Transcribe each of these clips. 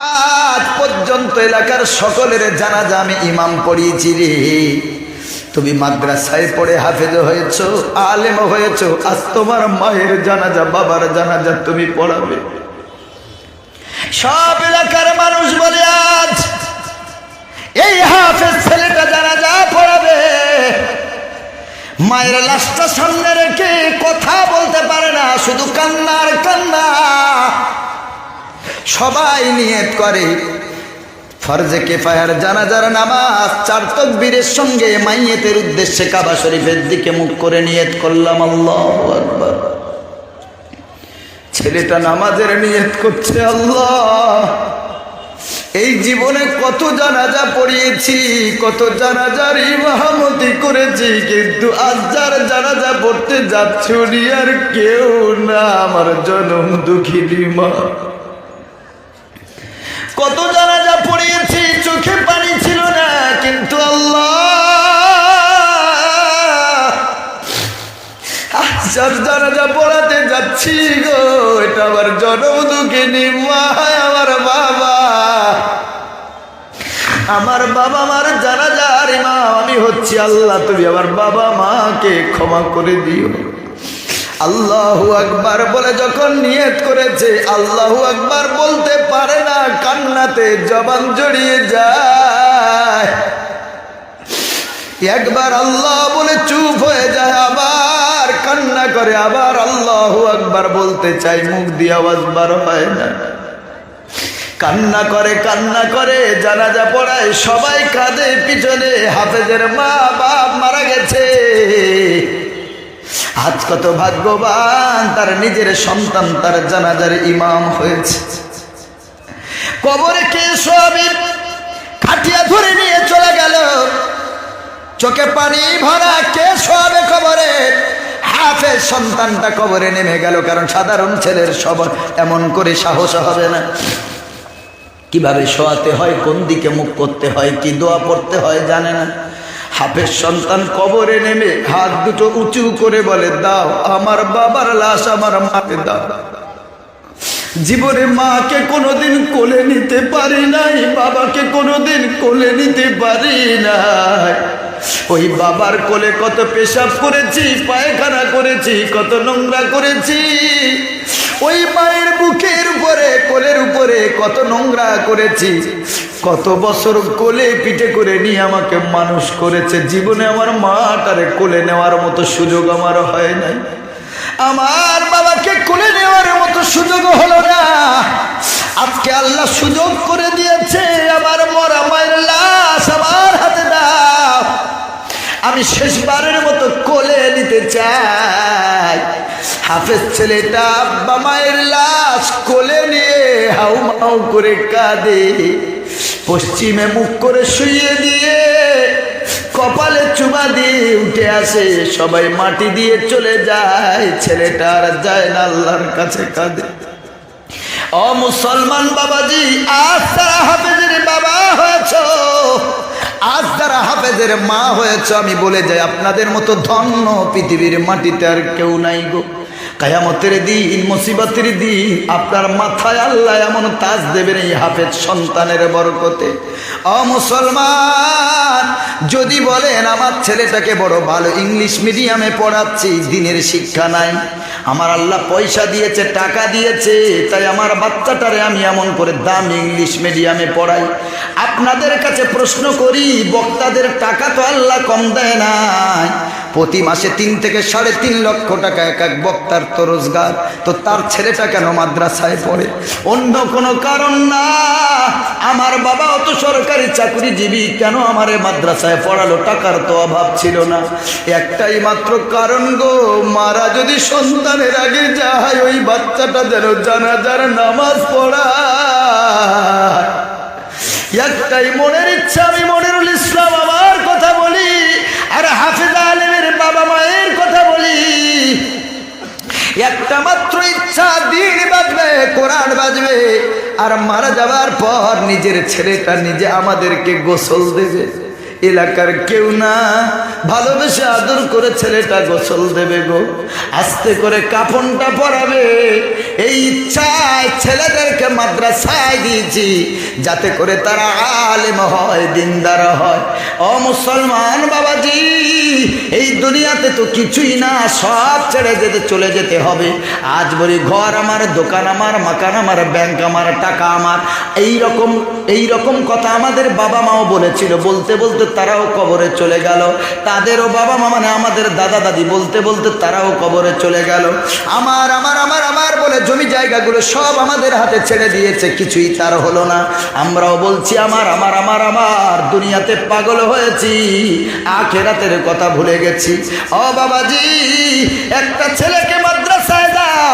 আজ পর্যন্ত এলাকার সকলের জানাজা আমি ইমাম পড়িয়েছি রে। তুমি মাদ্রাসায় পড়ে হাফেজ হয়েছ, আলেম হয়েছ, আজ তোমার মায়ের জানাজা, বাবার জানাজা তুমি পড়াবে। সব এলাকার মানুষ বলে, আজ এই হাফেজ ছেলেটা জানাজা পড়াবে। মায়ের লাশটা সামনে রেখে কথা বলতে পারে না, শুধু কান্নার কান্না। সবাই নিয়ত করে। ফরজে কেফায়ার জানাজার নামাজ, চার তকবীরের সঙ্গে মাইয়েতের উদ্দেশ্যে কাবা শরীফের দিকে মুখ করে নিয়ত করলাম, আল্লাহ আকবার। ছেলেটা নামাজের নিয়ত করছে, আল্লাহ। এই জীবনে কত জানাজা পড়িয়েছি, কত জানাজার ইমামতি করেছি, কিন্তু আজ যার জানাজা পড়তে যাচ্ছ আর কেউ না, আমার জনম দুঃখিনী মা। কত জানা জানাজা পড়িয়েছি, চোখে পানি ছিল না, কিন্তু আল্লাহ। আচার জানাজা পড়াতে যাচ্ছি গো, এটা আমার জনম দুঃখিনী মা আমার বাবা। আমার বাবা মার জানাজার ইমাম, আমি হচ্ছি আল্লাহ, তুমি আমার বাবা মাকে ক্ষমা করে দিও। আল্লাহু আকবার বলে যখন নিয়ত করেছে, আল্লাহু আকবার বলতে পারে না, কান্নাতে জবান জড়িয়ে যায়। একবার আল্লাহ বলে চুপ হয়ে যায়, আবার কান্না করে, আবার আল্লাহু আকবার বলতে চাই মুখ দিয়ে আওয়াজ বার হয় না। কান্না করে কান্না করে, জানাজা পড়ায় সবাই কাঁদে, পিছনে হাফেজের মা বাপ মারা গেছে। আজ কত ভাগ্যবান, তার নিজের সন্তান, তার জানাজার ইমাম হয়েছে। কবরে কে সবই খাটিয়া ধরে নিয়ে চলে গেল? চোখে পানি ভরা কে সবে কবরে? হাফেজ সন্তানটা কবরে নেমে গেল, কারণ সাধারণ ছেলের সব এমন করে সাহস হবে না। কীভাবে শোয়াতে হয়, কোন দিকে মুখ করতে হয়, কি দোয়া পড়তে হয় জানে না। হাফের সন্তান কবরে নেমে হাত দুটো উঁচু করে বলে, দাও, আমার বাবার লাশ আমার মাকে দাও। জীবনে মাকে কোনোদিন কোলে নিতে পারি নাই, বাবাকে কোনোদিন কোলে নিতে পারি নাই। ওই বাবার কোলে কত পেশাব করেছি, পায়খানা করেছি, কত নোংরা করেছি। ওই মায়ের বুকের উপরে, কোলের উপরে কত নোংরা করেছি। কত বছর কোলে পিঠে করে নিয়ে আমাকে মানুষ করেছে। জীবনে আমার মাটারে কোলে নেওয়ার মতো সুযোগ আমার হয় নাই। আমার বাবাকে কোলে নেওয়ার মতো সুযোগ হলো না। আজকে আল্লাহ সুযোগ করে দিয়েছে। আমার মরা মায়ের লাশ আমার হাতে দাও। আমি শেষবারের মতো কোলে নিতে চাই। হাফেজ ছেলেটা আব্বা মায়ের লাশ কোলে নিয়ে হাউ মাউ করে কাঁদে। পশ্চিমে মুখ করে শুয়ে দিয়ে কপালে চুমা দিয়ে উঠে আসে। সবাই মাটি দিয়ে চলে যায়। ছেলেটা আর যায় না, আল্লাহর কাছে কাঁদে। ও মুসলমান বাবাজি, আজ তারা হাফেজের বাবা হয়েছ। আজ যারা হাফেজের মা হয়েছ, আমি বলে যাই, আপনাদের মতো ধন্য পৃথিবীর মাটিতে আর কেউ নাই গো। কায়ামতের দিন, মুসিবতের দিন, আপনার মাথায় আল্লাহ এমন তাজ দেবেন এই হাফেজ সন্তানের বরকতে। অ মুসলমান, যদি বলেন আমার ছেলেটাকে বড় ভালো ইংলিশ মিডিয়ামে পড়াচ্ছি, দিনের শিক্ষা নাই। আমার আল্লাহ পয়সা দিয়েছে, টাকা দিয়েছে, তাই আমার বাচ্চাটারে আমি এমন করে দাম ইংলিশ মিডিয়ামে পড়াই। আপনাদের কাছে প্রশ্ন করি, বক্তাদের টাকা তো আল্লাহ কম দেয় নাই। প্রতি মাসে তিন থেকে সাড়ে তিন লক্ষ টাকা এক এক বক্তার তো রোজগার। তো তার ছেলেটা কেন মাদ্রাসায় পড়ে? অন্য কোনো কারণ না। আমার বাবা অত সরকারি চাকরিজীবী, কেন আমারে মাদ্রাসায় পড়ালো? টাকার তো অভাব ছিল না। একটাই মাত্র কারণ গো, মারা যদি সন্তানের আগে যায়, ওই বাচ্চাটা যেন জানা জানাজার নামাজ পড়া। একটাই মনের ইচ্ছা, আমি মনিরুল ইসলাম আর হাফিজ আলমের বাবা মায়ের কথা বলি। একটা মাত্র ইচ্ছা, দিন বাজবে, কোরআন বাজবে, আর মারা যাওয়ার পর নিজের ছেলেটা নিজে আমাদেরকে গোসল দেবে। এলাকার কেউ না। ভালোবেসে আদর করে ছেলেটা গোসল দেবে গো। আস্তে করে কাফনটা পরাবে। এই ইচ্ছায় ছেলেদেরকে মাদ্রাসায় দিয়েছি, যাতে করে তারা আলেম হয়, দিনদার হয়। ও মুসলমান বাবাজি, এই দুনিয়াতে তো কিছুই না, সব ছেড়ে যেতে, চলে যেতে হবে। আজ বলি ঘর আমার, দোকান আমার, মাকান আমার, ব্যাংক আমার, টাকা আমার। এই রকম এই রকম কথা আমাদের বাবা মাও বলেছিল। বলতে বলতে তারাও কবরে চলে গেল। তাদেরও বাবা মা মানে আমাদের দাদা দাদি বলতে বলতে তারাও কবরে চলে গেল। আমার আমার আমার আমার বলে জমি জায়গাগুলো সব আমাদের হাতে ছেড়ে দিয়েছে, কিছুই তার হলো না। আমরাও বলছি, আমার আমার আমার আমার, দুনিয়াতে পাগল হয়েছি, আখেরাতের কথা ভুলে গেছি। ও বাবাজি, একটা ছেলেকে মাদ্রাসায়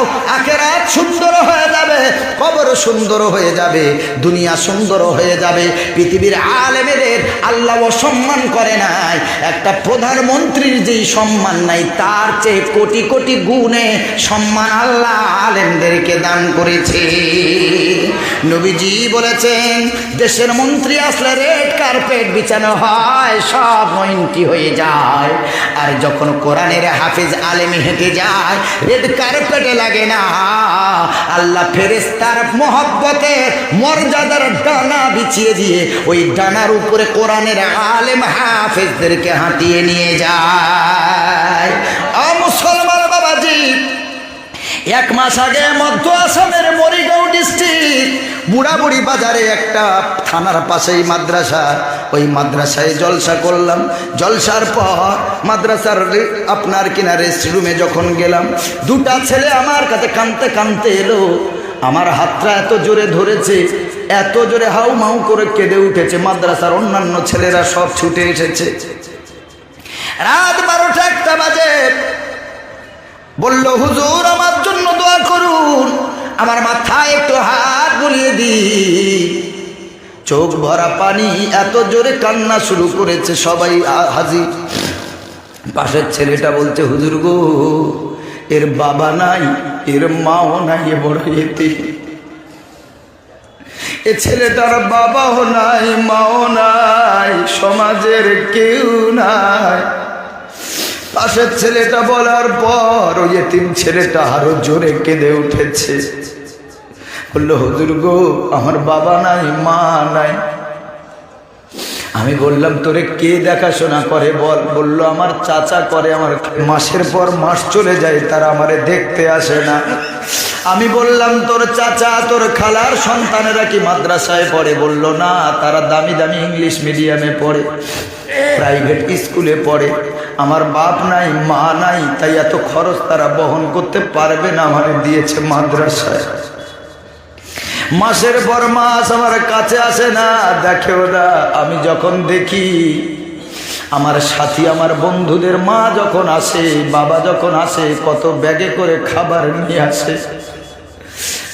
দাও, আখেরাত সুন্দর হয়ে যাবে, কবর সুন্দর হয়ে যাবে, দুনিয়া সুন্দর হয়ে যাবে, পৃথিবীর আলেমেদের আল্লাহ সম্মান করে নাই, একটা প্রধানমন্ত্রীর যেই সম্মান নাই, তার চেয়ে কোটি কোটি গুণে সম্মান আল্লাহ আলেমদেরকে দান করেছে। নবীজি বলেছেন, দেশের মন্ত্রী আসলে রেড কার্পেট বিছানো হয়, সব মইনটি হয়ে যায়। আর যখন কোরআনের হাফিজ আলেম হেঁটে যায়, রেড কার্পেটে লাগে না। আল্লাহ ফেরেস্তার মহব্বতে মর্যাদার ডানা বিছিয়ে দিয়ে ওই ডানার উপরে কোরআনের আলেম হাফেজদেরকে হাঁটিয়ে নিয়ে যায়। অ মুসলমান বাবাজি এক মাস আগে মধ্য আসামের মরিগাঁও ডিস্ট্রিক্ট, বুড়াবুড়ি বাজারে একটা থানার পাশেই মাদ্রাসা। ওই মাদ্রাসায় জলসা করলাম। জলসার পর মাদ্রাসার আপনার কিনা রেস্ট রুমে যখন গেলাম, দুটা ছেলে আমার কাছে কানতে কানতে এলো। আমার হাতটা এত জোরে ধরেছে, এত জোরে হাউ মাউ করে কেঁদে উঠেছে। মাদ্রাসার অন্যান্য ছেলেরা সব ছুটে এসেছে। রাত বারোটা একটা বাজে। বলল, হুজুর, আমার জন্য দোয়া করুন। আমার মাথায় একটু হাত বুলিয়ে দি চোখ ভরা পানি এত জোরে কান্না শুরু করেছে সবাই হাজির। পাশের ছেলেটা বলছে, হুজুর গো, এর বাবা নাই, এর মাও নাই, এ বড় এতে। এ ছেলেটার বাবাও নাই, মাও নাই, সমাজের কেউ নাই। পাশের ছেলেটা বলার পর ওই এতিম ছেলেটা আরও জোরে কেঁদে উঠেছে। বলল, হুজুর গো, আমার বাবা নাই, মা নাই। আমি বললাম, তোরে কে দেখাশোনা করে বল? বলল, আমার চাচা করে, আমার মাসের পর মাস চলে যায়, তারা আমারে দেখতে আসে না। আমি বললাম, তোর চাচা, তোর খালার সন্তানেরা কি মাদ্রাসায় পড়ে? বলল, না, তারা দামি দামি ইংলিশ মিডিয়ামে পড়ে, প্রাইভেট স্কুলে পড়ে। আমার বাপ নাই, মা নাই, তাই এত খরচ তারা বহন করতে পারবে না আমারে দিয়েছে মাদ্রাসায়। মাসের পর মাস আমার কাছে আসে না দেখেও না আমি যখন দেখি, আমার সাথী, আমার বন্ধুদের মা যখন আসে, বাবা যখন আসে, কত ব্যাগে করে খাবার নিয়ে আসে।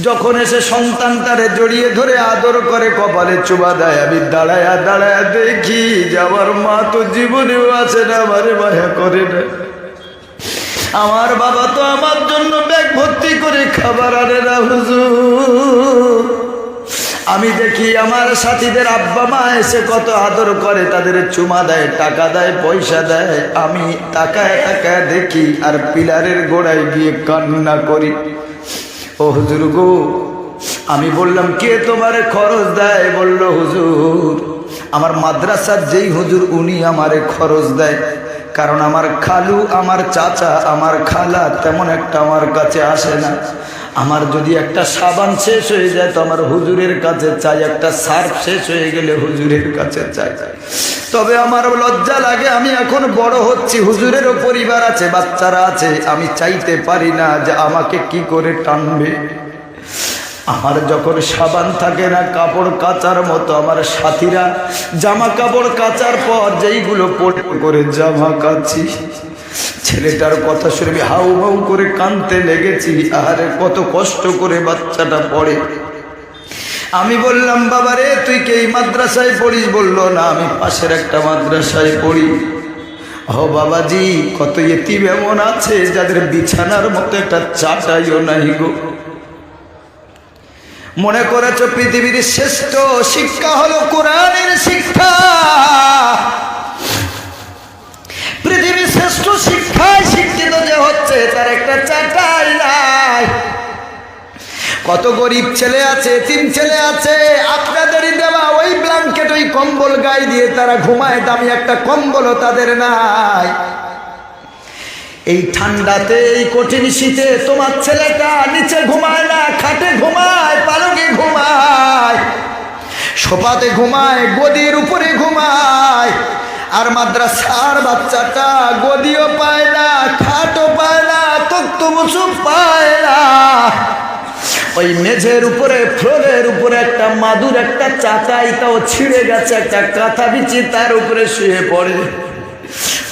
যখন এসে সন্তানটারে জড়িয়ে ধরে আদর করে, কপালে চুবা দেয়, আমি দাঁড়ায়া দাঁড়ায়া দেখি যে আমার মা তো জীবনেও আছে না, আমারে মায়া করে না। আমার বাবা তো আমার জন্য ব্যাগ ভর্তি করে খাবার আনে না, হুজুর। আমি দেখি আমার সাথীদের আব্বা মা এসে কত আদর করে, তাদের চুমা দেয়, টাকা দেয়, পয়সা দেয়। আমি তাকায় তাকায় দেখি, আর পিলারের গোড়ায় গিয়ে কান্না করি। ও হুজুর গো, আমি বললাম, কে তোমার খরচ দেয়? বলল হুজুর, আমার মাদ্রাসার যেই হুজুর, উনি আমারে খরচ দেয়। কারণ আমার খালু, আমার চাচা, আমার খালা তেমন একটা আমার কাছে আসে না। আমার যদি একটা সাবান শেষ হয়ে যায় তো আমার হুজুরের কাছে চাই, একটা সার্ফ শেষ হয়ে গেলে হুজুরের কাছে চাই। তবে আমার লজ্জা লাগে, আমি এখন বড় হচ্ছি, হুজুরেরও পরিবার আছে, বাচ্চারা আছে, আমি চাইতে পারি না যে আমাকে কি করে টানবে। আমার যখন সাবান থাকে না, কাপড় কাচার মতো আমার সাথীরা জামা কাপড় কাচার পর যেইগুলো পরে করে জামা কাচি। ছেলেটার কথা শুনে আমি হাউ হাউ করে কানতে লেগেছি, আহারে কত কষ্ট করে বাচ্চাটা পড়ে। আমি বললাম বাবা রে তুই কি এই মাদ্রাসায় পড়িস? বলল, না, আমি পাশের একটা মাদ্রাসায় পড়ি। ও বাবাজি, কত এতিম এমন আছে, যাদের বিছানার মতো একটা চাটাইও নাই গো। মনে করেছ পৃথিবীর শ্রেষ্ঠ শিক্ষা হলো কোরআনের শিক্ষা? পৃথিবীর শ্রেষ্ঠ শিক্ষায় শিক্ষিত যে হচ্ছে, তার একটা চাটাই নাই। কত গরিব ছেলে আছে, তিন ছেলে আছে আপনাদেরই দেওয়া ওই ব্ল্যাঙ্কেট ওই কম্বল গায়ে দিয়ে তারা ঘুমায়, দামি একটা কম্বলও তাদের নাই। এই ঠান্ডাতে এই কঠিন শীতে তোমার ছেলেটা নিচে ঘুমায় না, খাটে ঘুমায়, পালকে ঘুমায়, সোফাতে ঘুমায়, গদির উপরে ঘুমায়, আর মাদ্রাসার বাচ্চাটা গদিও পায় না, খাটও পায় না তক্তবসু পায় না। ওই মেঝের উপরে, ফ্লোরের উপরে একটা মাদুর, একটা চাচাই তাও ছিঁড়ে গেছে, একটা কাঁথা বিচি তার উপরে শুয়ে পড়ে।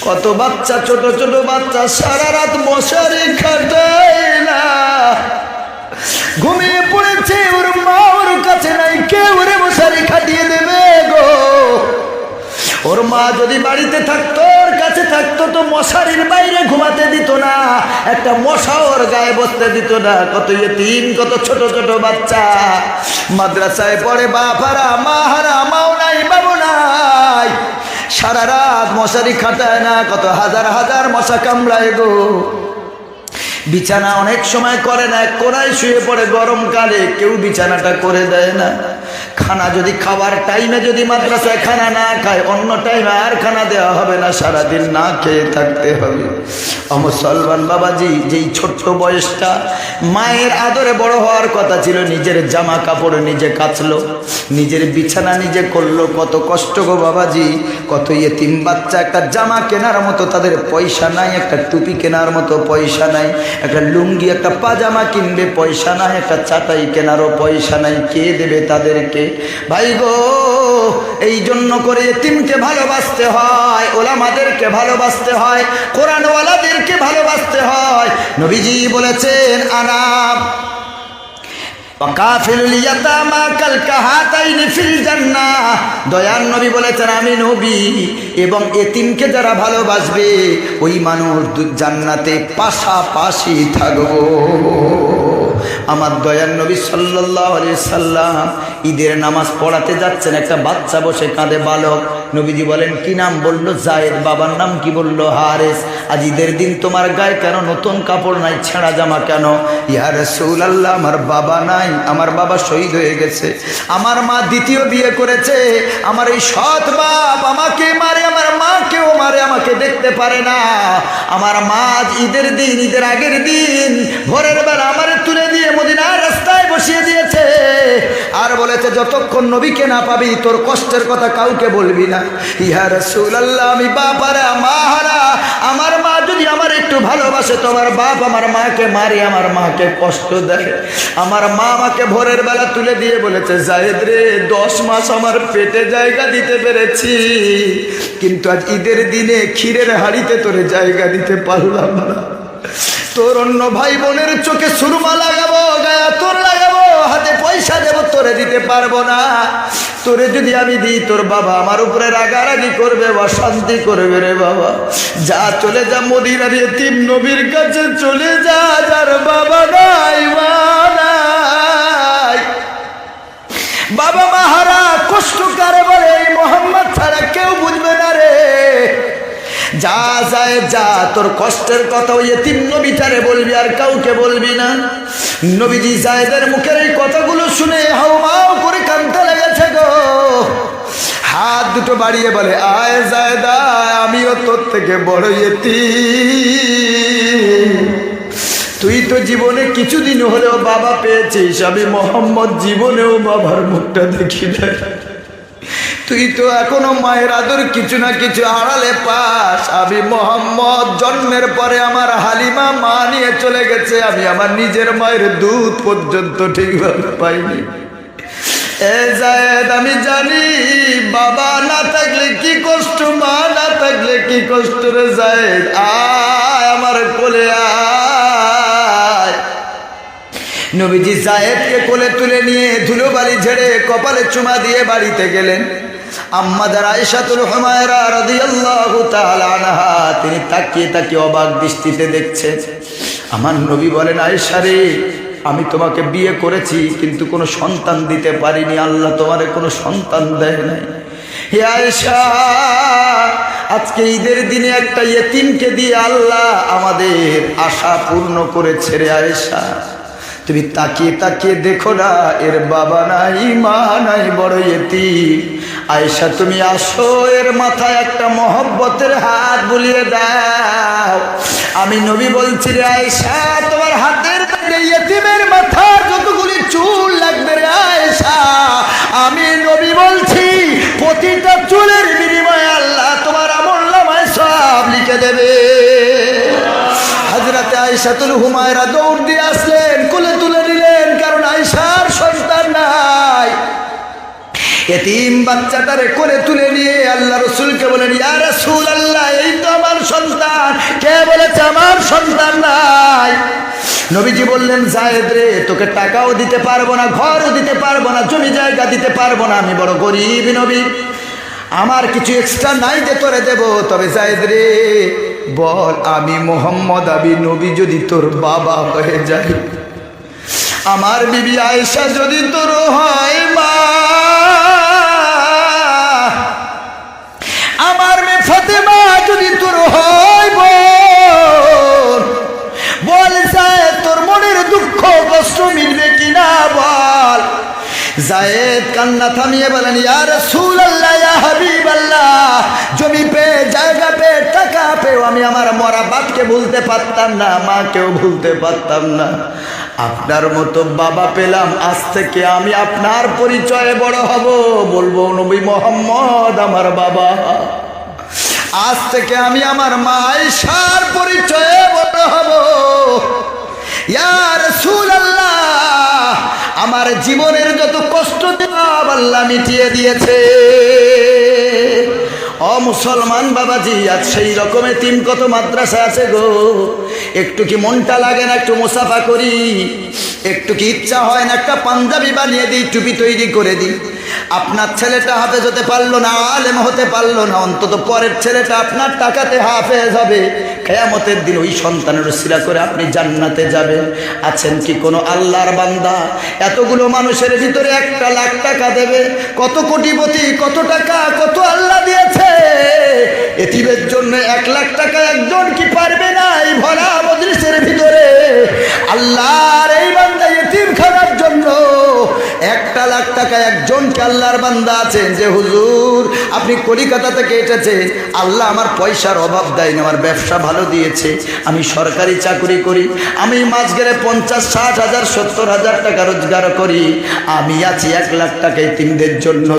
কত বাচ্চা, ছোট ছোট বাচ্চা সারা রাত মশারি খাটায় না। ঘুমিয়ে পড়েছে ওর মা, ওর কাছে নাই, কে ওরে মশারি খাটিয়ে দেবে গো? ওর মা যদি বাড়িতে থাকতো, ওর কাছে থাকতো, তো মশারির বাইরে ঘুমাতে দিত না। একটা মশা ওর গায়ে বসতে দিত না। কত তিন কত ছোট ছোট বাচ্চা। মাদ্রাসায় পড়ে বাপারা মাহারা মাও নাই, বাবু নাই। সারা রাত মশারি খাটায় না, কত হাজার হাজার মশা কামড়ায় গো। বিছানা অনেক সময় করে না, কোনায় শুয়ে পড়ে গরমকালে, কেউ বিছানাটা করে দেয় না। খানা যদি খাবার টাইমে যদি মাদ্রাসায় খানা না খায়, অন্য টাইমে আর খানা দেওয়া হবে না, সারাদিন না খেয়ে থাকতে হবে। মুসলমান বাবাজি, যেই ছোট্ট বয়সটা মায়ের আদরে বড় হওয়ার কথা ছিল, নিজের জামা কাপড় নিজে কাচলো, নিজের বিছানা নিজে করল, কত কষ্ট গো বাবাজি, কত ইয়ে তিন বাচ্চা, একটা জামা কেনার মতো, তাদের পয়সা নাই, একটা টুপি কেনার মতো পয়সা নাই, একটা লুঙ্গি, একটা পাজামা কিনবে, পয়সা নাই, একটা চাটাই কেনারও পয়সা নাই, কে দেবে তাদেরকে ভাই গো, এই জন্য করে এতিমকে ভালোবাসতে হয়, ওলামাদেরকে ভালোবাসতে হয়, কোরআনওয়ালাদেরকে ভালোবাসতে হয়। নবীজি বলেছেন আনাম দয়ার নবী বলেছেন, আমি নবী, এবং এতিমকে যারা ভালোবাসবে, ওই মানুষ জান্নাতে পাশাপাশি থাকব। আমার দয়ার নবী সাল্লাহ সাল্লাম ঈদের নামাজ পড়াতে যাচ্ছেন একটা বাচ্চা বসে কাঁধে বালক। নবীজি বলেন, কি নাম বলল জায়েদ? বাবার নাম কি বলল হারেস? আজ ঈদের দিন তোমার গায়ে কেন নতুন কাপড় নাই, ছেঁড়া জামা কেন? ইয়া রসুল আল্লাহ আমার বাবা নাই, আমার বাবা শহীদ হয়ে গেছে, আমার মা দ্বিতীয় বিয়ে করেছে, আমার এই সৎ বাপ আমাকে মারে, আমার মাকেও মারে, আমাকে দেখতে পারে না, আমার মা ঈদের দিন, ঈদের আগের দিন, ভোরের বেলা আমার তুলে দিয়ে মদিনার রাস্তায় বসিয়ে দিয়েছে, আর বলেছে, যতক্ষণ নবীকে না পাবি, তোর কষ্টের কথা কাউকে বলবি না। আমি মাহারা আমার মা যদি আমার একটু ভালোবাসে তোমার বাপ আমার মাকে মারে, আমার মাকে কষ্ট দেয়। আমার মা আমাকে ভোরের বেলা তুলে দিয়ে বলেছে জাহেদ রে, দশ মাস আমার পেটে জায়গা দিতে পেরেছি, কিন্তু আজ ঈদের দিনে ক্ষীরের হাড়িতে তোরে জায়গা দিতে পারলাম না। তোর অন্য ভাই বোনের চোখে সুরমা লাগাবো, গায়া তোর লাগাবো, হাতে পয়সা দেব, তোরে দিতে পারব না। তোরে যদি আমি দিই, তোর বাবা আমার উপরে রাগারাগি করবে বা শান্তি করবে রে বাবা। যা চলে যা মদিনার তিন নবীর কাছে চলে যা, যার বাবা নাই নাই। বাবা মাহারা কষ্ট কারে বলে, এই মোহাম্মদ ছাড়া কেউ বুঝবে না রে। যা যায় যা, তোর কষ্টের কথা ওই তিন নবীটারে বলবি আর কাউকে বলবি না। নবীজি জায়দের মুখের এই কথাগুলো শুনে হাও মাও করে কানতে লেগেছে গো। হাত দুটো বাড়িয়ে বলে, আয় জায়দা, আমিও তোর থেকে বড় এতি তুই তো জীবনে কিছুদিন হলেও বাবা পেয়েছিস, আমি মোহাম্মদ জীবনেও বাবার মুখটা দেখি না তুই তো এখনও মায়ের আদর কিছু না কিছু আড়ালে পাস। আমি মোহাম্মদ, জন্মের পরে আমার হালিমা মা নিয়ে চলে গেছে। আমি আমার নিজের মায়ের দুধ পর্যন্ত ঠিকভাবে পাইনি। এ আমি জানি বাবা না থাকলে কি কষ্ট, মা না থাকলে কি কষ্ট রে জায়দ। আয় আমার কোলে, আয়। নবীজি জায়েদকে কোলে তুলে নিয়ে ধুলো ধুলোবালি ঝেড়ে কপালে চুমা দিয়ে বাড়িতে গেলেন। আম্মাদার আনহা, তিনি তাকিয়ে অবাক দৃষ্টিতে আমার নবী বলেন, আয়েশা রে, আমি তোমাকে বিয়ে করেছি, কিন্তু কোনো সন্তান দিতে পারিনি। আল্লাহ তোমারে কোনো সন্তান দেয় নাই। হে আয়েশা, আজকে ঈদের দিনে একটা ইয়েতিমকে দিয়ে আল্লাহ আমাদের আশা পূর্ণ করেছে রে আয়েশা। তুমি তাকিয়ে তাকিয়ে দেখো না, এর বাবা নাই, মা নাই, বড় ইয়েতিম। আয়েশা, তুমি আসো, এর মাথায় একটা মহব্বতের হাত বুলিয়ে দাও। আমি নবী বলছি রে আয়েশা, তোমার হাতের ইয়েতিমের মাথার যতগুলি চুল লাগবে রে আয়েশা। আমি নবী বলছি, প্রতিটা চুলের বিনিময়ে আল্লাহ তোমার আমল নামায় সব লিখে দেবে। হাজরাতে আয়সাতুল হুমায়রা দৌড় দিয়ে আসলেন, কোলে এতিম বাচ্চাটারে করে তুলে নিয়ে আল্লাহ রসুলকে বলেন ইয়া রাসূল আল্লাহ এই তো আমার সন্তান। কে বলেছে, আমার সন্তান নাই? নবীজি বললেন, জায়েদ রে, তোকে টাকাও দিতে পারব না, ঘরও দিতে পারব না, জমি জায়গা দিতে পারব না, আমি বড় গরিব নবী। আমার কিছু এক্সট্রা নাই যে তোরে দেব। তবে জায়েদ রে, বল, আমি মোহাম্মদ আবি নবী যদি তোর বাবা হয়ে যাই। আমার বিবি আয়েশা যদি তোর হয় মা। বলেন জমি পে, জায়গা পে, টাকা পেও আমি আমার মরা বাপকে ভুলতে পারতাম না, মাকেও ভুলতে পারতাম না। আপনার মতো বাবা পেলাম, আজ থেকে আমি আপনার পরিচয়ে বড় হব। বলব, নবী মোহাম্মদ আমার বাবা, আজ থেকে আমি আমার মাইশার পরিচয়ে বড় হব। ইয়ার আল্লাহ আমার জীবনের যত কষ্ট আল্লাহ মিটিয়ে দিয়েছে। অ মুসলমান বাবাজি, আজ সেই রকমের তিন কত মাদ্রাসা আছে গো। একটু কি মনটা লাগে না একটু মুসাফা করি? একটু কি ইচ্ছা হয় না একটা পাঞ্জাবি বানিয়ে দিই, টুপি তৈরি করে দিই? আপনার ছেলেটা হাফেজ হতে পারল না, আলেম হতে পারল না, অন্তত পরের ছেলেটা আপনার টাকাতে হাফেজ হবে। কেয়ামতের দিন ওই সন্তানের সিরা করে আপনি জান্নাতে যাবেন। আছেন কি কোনো আল্লাহর বান্দা? এতগুলো মানুষের ভিতরে একটা লাখ টাকা দেবে। কত কোটিপতি, কত টাকা, কত আল্লাহ দিয়েছে। এতিমের জন্য এক লাখ টাকা একজন কি পারবে না এই ভরা মজলিসের ভিতরে? আল্লাহর এই বান্দা এতিম খানার জন্য একটা লাখ টাকা একজন আল্লাহর বান্দা আছেন যে, হুজুর, আপনি কলিকাতা থেকে এটাছে আল্লাহ আমার পয়সার অভাব দেয়নি, আমার ব্যবসা ভালো দিয়েছে। আমি সরকারি চাকরি করি, আমি মাস গেলে পঞ্চাশ, ষাট হাজার, সত্তর হাজার টাকা রোজগার করি। আমি আছি এক লাখ টাকা তিনদের জন্য।